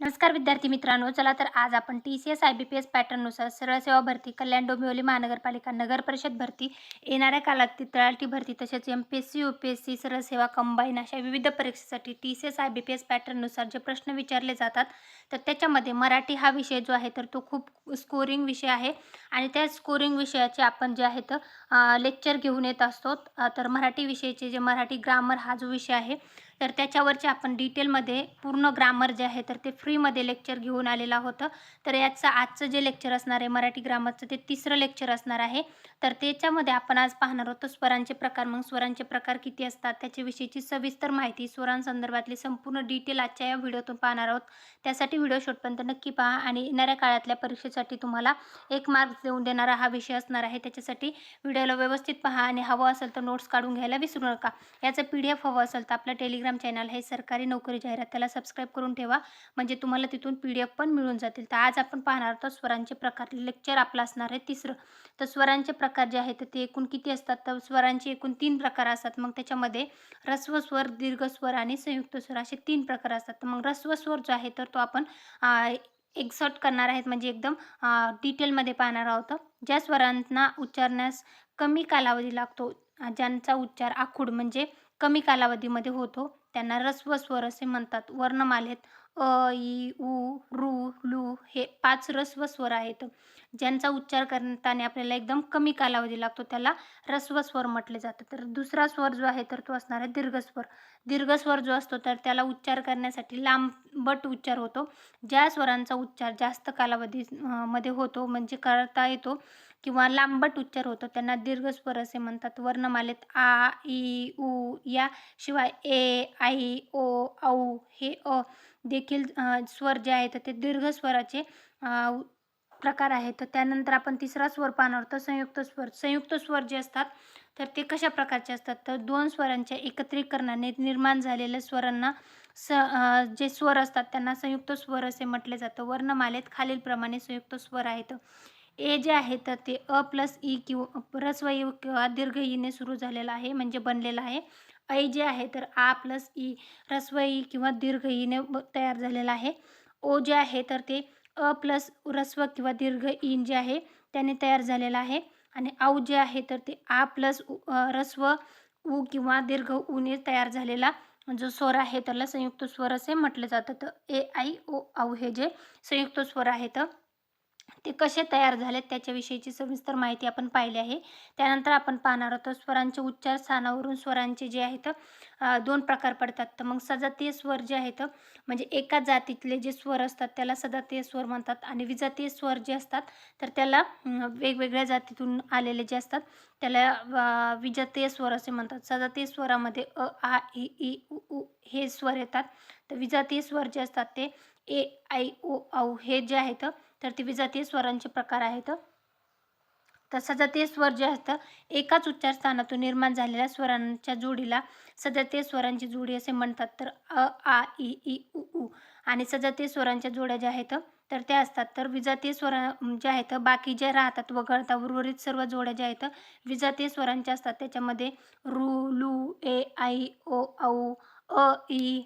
नमस्कार विद्यार्थी मित्रांनो चला तर आज आपण T C S I B P S पॅटर्ननुसार सरळ सेवा भरती कल्याण डोंबिवली महानगरपालिका नगर परिषद भरती येणाऱ्या कालावधीत तळाटी भरती तसेच M P S C U P S C सरळ सेवा कंबाईन अशा विविध परीक्षेसाठी T C S I B P S पॅटर्ननुसार जे प्रश्न विचारले जातात तर त्याच्यामध्ये मराठी हा विषय जो आहे तर तो खूप स्कोरिंग विषय आहे. आणि त्या स्कोरिंग विषयाचे आपण जे आहेत लेक्चर घेऊन येत असतो. तर मराठी विषयाचे जे मराठी ग्रामर हा जो विषय आहे तर त्याच्यावरचे आपण डिटेलमध्ये पूर्ण ग्रामर जे आहे तर ते फ्रीमध्ये लेक्चर घेऊन आलेलं होतं. तर याचं आजचं जे लेक्चर असणार आहे मराठी ग्रामरचं ते तिसरं लेक्चर असणार आहे. तर त्याच्यामध्ये आपण आज पाहणार आहोत स्वरांचे प्रकार मग स्वरांचे प्रकार किती असतात त्याच्याविषयीची सविस्तर माहिती स्वरांसंदर्भातली संपूर्ण डिटेल आजच्या या व्हिडिओतून पाहणार आहोत. त्यासाठी व्हिडिओ शेवटपर्यंत नक्की पहा आणि येणाऱ्या काळातल्या परीक्षेसाठी तुम्हाला एक मार्क्स देऊन देणारा हा विषय असणार आहे. त्याच्यासाठी व्हिडिओला व्यवस्थित पहा आणि हवं असेल तर नोट्स काढून घ्यायला विसरू नका. याचं पी डी एफ हवं असेल तर आपलं टेलिग्राम चॅनल हे सरकारी नोकरी जाहिरात त्याला सबस्क्राईब करून ठेवा. म्हणजे तुम्हाला तिथून पी डी एफ पण मिळून जातील. तर आज आपण पाहणार आहोत स्वरांचे प्रकार. लेक्चर आपलं असणार आहे तिसरं. तर स्वरांचे प्रकार जे आहेत ते एकूण किती असतात? तर स्वरांचे एकूण तीन प्रकार असतात. मग त्याच्यामध्ये ऱ्हस्व स्वर दीर्घ स्वर आणि संयुक्त स्वर असे तीन प्रकार असतात. तर मग ऱ्हस्व स्वर जो आहे तर तो आपण एक्सर्ट करणार आहेत. म्हणजे एकदम डिटेलमध्ये पाहणार आहोत. ज्या स्वरांना उच्चारण्यास कमी कालावधी लागतो ज्यांचा उच्चार आखूड म्हणजे कमी कालावधीमध्ये होतो त्यांना रस्व स्वर असे म्हणतात. वर्णमालेत. अ इ उ रु लू हे पाच रस्व स्वर आहेत. ज्यांचा उच्चार करताना आपल्याला एकदम कमी कालावधी लागतो त्याला रस्व स्वर म्हटले जातं. तर दुसरा स्वर जो आहे तर तो असणार आहे दीर्घ स्वर. जो असतो तर त्याला उच्चार करण्यासाठी लांबट उच्चार होतो. ज्या स्वरांचा उच्चार जास्त कालावधी मध्ये होतो म्हणजे करता येतो किंवा लांबट उच्चार होतो त्यांना दीर्घस्वर असे म्हणतात. वर्णमालेत आ इ उ या शिवाय ए आई ओ औ हे अ देखील स्वर जे आहेत ते दीर्घ स्वराचे प्रकार आहेत. तर त्यानंतर आपण तिसरा स्वर पाहणार आहोत संयुक्त स्वर. संयुक्त स्वर जे असतात तर ते कशा प्रकारचे असतात? तर दोन स्वरांच्या एकत्रीकरणाने निर्माण झालेल्या स्वरांना स जे स्वर असतात त्यांना संयुक्त स्वर असे म्हटले जातं. वर्णमालेत खालीलप्रमाणे संयुक्त स्वर आहेत. ए जे आहे तर ते अ प्लस ई किंवा ह्रस्व किंवा दीर्घ ईने सुरू झालेलं आहे म्हणजे बनलेलं आहे. ऐ जे आहे तर आ प्लस ई ह्रस्व ई किंवा दीर्घ ईने ब- तयार झालेलं आहे. ओ जे आहे तर ते अ प्लस ह्रस्व किंवा दीर्घ ईन जे आहे त्याने तयार झालेलं आहे. आणि औ जे आहे तर ते आ प्लस उ अ, ह्रस्व किंवा दीर्घ ऊने तयार झालेला जो स्वर आहे त्याला संयुक्त स्वर असे म्हटलं जातं. तर ए आई ओ औ हे जे संयुक्त स्वर आहेत ते कसे तयार झालेत त्याच्याविषयीची सविस्तर माहिती आपण पाहिली आहे. त्यानंतर आपण पाहणार आहोत स्वरांचे उच्चार स्थानावरून स्वरांचे जे आहेत दोन प्रकार पडतात. तर मग सजातीय स्वर जे आहेत म्हणजे एका जातीतले जे स्वर असतात त्याला सजातीय स्वर म्हणतात आणि विजातीय स्वर जे असतात तर त्याला वेगवेगळ्या जातीतून आलेले जे असतात त्याला विजातीय स्वर असे म्हणतात. सजातीय स्वरामध्ये अ आ इ ई उ उ हे स्वर येतात. तर विजातीय स्वर जे असतात ते ए आय ओ औ हे जे आहेत तर ते विजातीय स्वरांचे प्रकार आहेत. तर सजातीय स्वर जे असतं एकाच उच्चार स्थानातून निर्माण झालेल्या स्वरांच्या जोडीला सजातीय स्वरांची जोडी असे म्हणतात. तर अ आ इ ई उ उ आणि सजातीय स्वरांच्या जोड्या ज्या आहेत तर त्या असतात. तर विजातीय स्वर ज्या आहेत बाकी जे राहतात वगळता उर्वरित सर्व जोड्या ज्या आहेत विजातीय स्वरांच्या असतात. त्याच्यामध्ये रू लू ए आई ओ औ अ ई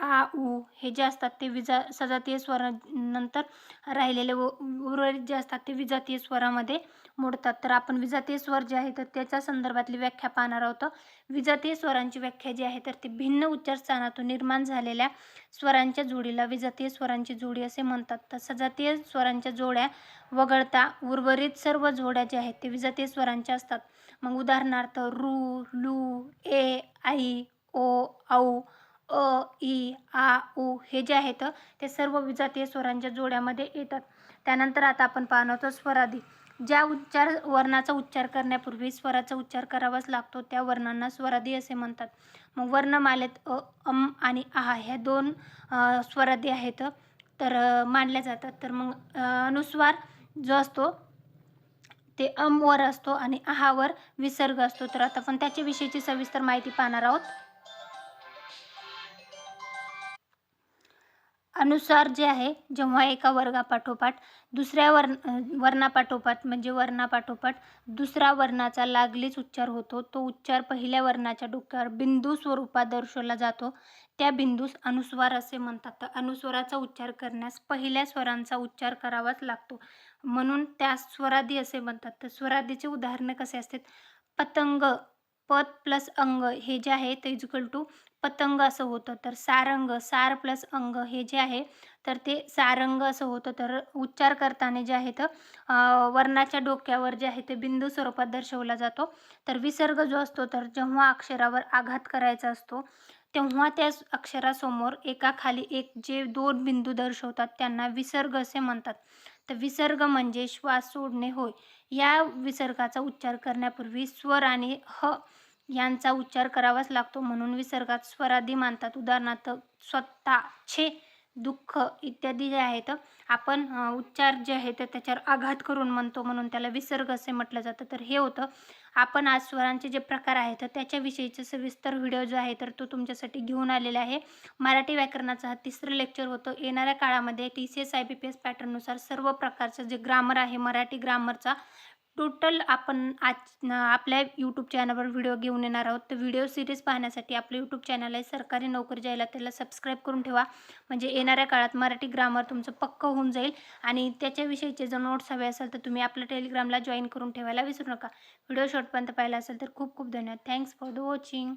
आ उ हे जे असतात ते विजा सजातीय स्वरानंतर राहिलेले व उर्वरित जे असतात ते विजातीय स्वरामध्ये मोडतात. तर आपण विजातीय स्वर जे आहे तर त्याच्या संदर्भातली व्याख्या पाहणार आहोत. विजातीय स्वरांची व्याख्या जी आहे तर ती भिन्न उच्चारस्थानातून निर्माण झालेल्या स्वरांच्या जोडीला विजातीय स्वरांची जोडी असे म्हणतात. तर सजातीय स्वरांच्या जोड्या वगळता उर्वरित सर्व जोड्या ज्या आहेत ते विजातीय स्वरांच्या असतात. मग उदाहरणार्थ रू लू ए आई ओ औ अ ई आ उ हे जे आहेत ते सर्व विजातीय स्वरांच्या जोड्यामध्ये येतात. त्यानंतर आता आपण पाहणार आहोत स्वरादी. ज्या उच्चार वर्णाचा उच्चार करण्यापूर्वी स्वराचा उच्चार करावाच लागतो त्या वर्णांना स्वरादी असे म्हणतात. मग वर्णमालेत अ अम आणि आहा ह्या दोन स्वरादी आहेत तर मानल्या जातात. तर मग अनुस्वार जो असतो ते अमवर असतो आणि आहावर विसर्ग असतो. तर आता आपण त्याच्याविषयीची सविस्तर माहिती पाहणार आहोत. अनुसार जे आहे जेव्हा एका वर्गापाठोपाठ दुसऱ्या वर्ण वर्णापाठोपाठ म्हणजे वर्णापाठोपाठ दुसरा वर्णाचा लागलीच उच्चार होतो. तो उच्चार पहिल्या वर्णाच्या डोक्यावर बिंदू स्वरूपात दर्शवला जातो. त्या बिंदूस अनुस्वार असे म्हणतात. तर अनुस्वाराचा उच्चार करण्यास पहिल्या स्वरांचा उच्चार करावाच लागतो. म्हणून त्या स्वरादी असे म्हणतात. तर स्वरादीचे उदाहरणं कसे असतात? पतंग पद प्लस अंग हे जे आहे ते इज्युकल टू पतंग असं होतं तर सारंग सार प्लस अंग हे जे आहे तर ते सारंग असं होतं. तर उच्चार करताना जे आहे तर वर्णाच्या डोक्यावर जे आहे ते बिंदू स्वरूपात दर्शवला जातो. तर विसर्ग जो असतो तर जेव्हा अक्षरावर आघात करायचा असतो तेव्हा त्या अक्षरासमोर एकाखाली एक जे दोन बिंदू दर्शवतात त्यांना विसर्ग असे म्हणतात. तर विसर्ग म्हणजे श्वास सोडणे होय. या विसर्गाचा उच्चार करण्यापूर्वी स्वर आणि ह यांचा उच्चार करावाच लागतो. म्हणून विसर्गात स्वराधी मानतात. उदाहरणार्थ स्वतः छे दुःख इत्यादी जे आहेत आपण उच्चार जे आहेत त्याच्यावर आघात करून म्हणतो. म्हणून त्याला विसर्ग असे म्हटलं जातं. तर हे होतं. आपण आज स्वरांचे जे प्रकार आहेत त्याच्याविषयीचे सविस्तर व्हिडिओ जो आहे तर तो तुमच्यासाठी घेऊन आलेला आहे. मराठी व्याकरणाचा हा तिसरं लेक्चर होतं. येणाऱ्या काळामध्ये T C S I B P S पॅटर्ननुसार सर्व प्रकारचं जे ग्रामर आहे मराठी ग्रामरचा टोटल आपण आज आपल्या यूट्यूब चॅनलवर व्हिडिओ घेऊन येणार आहोत. तर व्हिडिओ सिरीज पाहण्यासाठी आपलं यूट्यूब चॅनल आहे. सरकारी नोकरी जायला त्याला सबस्क्राईब करून ठेवा. म्हणजे येणाऱ्या काळात मराठी ग्रामर तुमचं पक्क होऊन जाईल. आणि त्याच्याविषयीचे जर नोट्स हवे असेल तर तुम्ही आपल्या टेलिग्रामला जॉईन करून ठेवायला विसरू नका. व्हिडिओ शॉर्टपर्यंत पाहिला असेल तर खूप खूप धन्यवाद. Thanks for the watching